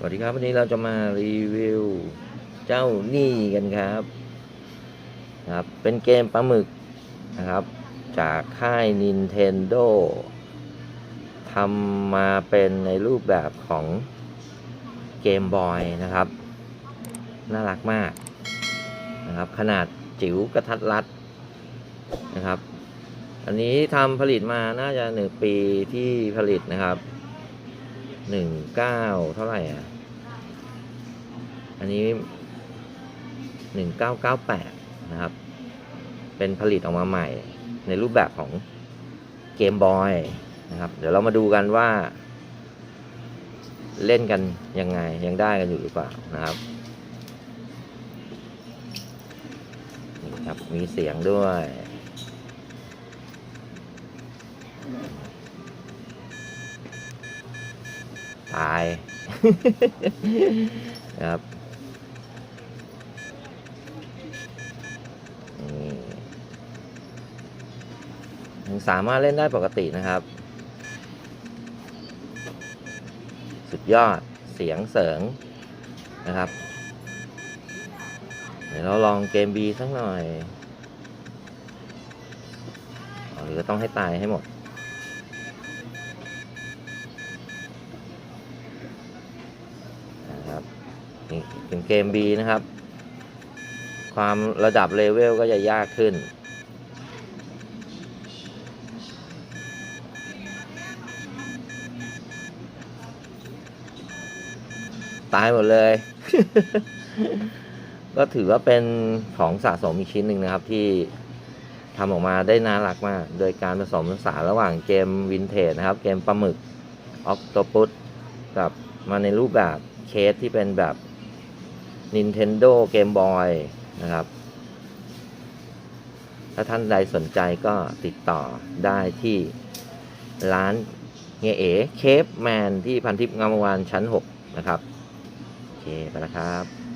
สวัสดีครับ วันนี้เราจะมารีวิวเจ้านี่กันครับครับ เป็นเกมปลาหมึกนะครับ จากค่าย Nintendo ทำมาเป็นในรูปแบบของเกมบอยนะครับ น่ารักมากนะครับ ขนาดจิ๋วกระทัดรัดนะครับ อันนี้ทำผลิตมาน่าจะหนึ่งปีที่ผลิตนะครับ หนึ่งเก้าเท่าไหร่อะ อันนี้หนึ่งเก้าเก้าแปดนะครับ เป็นผลิตออกมาใหม่ ในรูปแบบของเกมบอยนะครับ เดี๋ยวเรามาดูกันว่า เล่นกันยังไงยังได้กันอยู่หรือเปล่านะครับนี่ครับ มีเสียงด้วย ตาย นะครับยังสามารถเล่นได้ปกตินะครับ สุดยอดเสียงเสริงนะครับ เดี๋ยวเราลองเกม B สักหน่อยหรือต้องให้ตายให้หมด นี่เป็นเกม B นะครับ ความระดับเลเวลก็จะยากขึ้น ตายหมดเลย ก็ถือว่าเป็นของสะสมอีกชิ้นหนึ่งนะครับที่ทำออกมาได้น่ารักมาก โดยการผสมผสานระหว่างเกมวินเทจนะครับ เกมปลาหมึกออกโตปุสกับมาในรูปแบบเคสที่เป็นแบบ Nintendo Game Boy นะครับ ถ้าท่านใดสนใจก็ติดต่อได้ที่ร้านเงเอ๋เคฟแมนที่พันทิพย์งามวานชั้น 6 นะครับ โอเค ไปแล้วครับ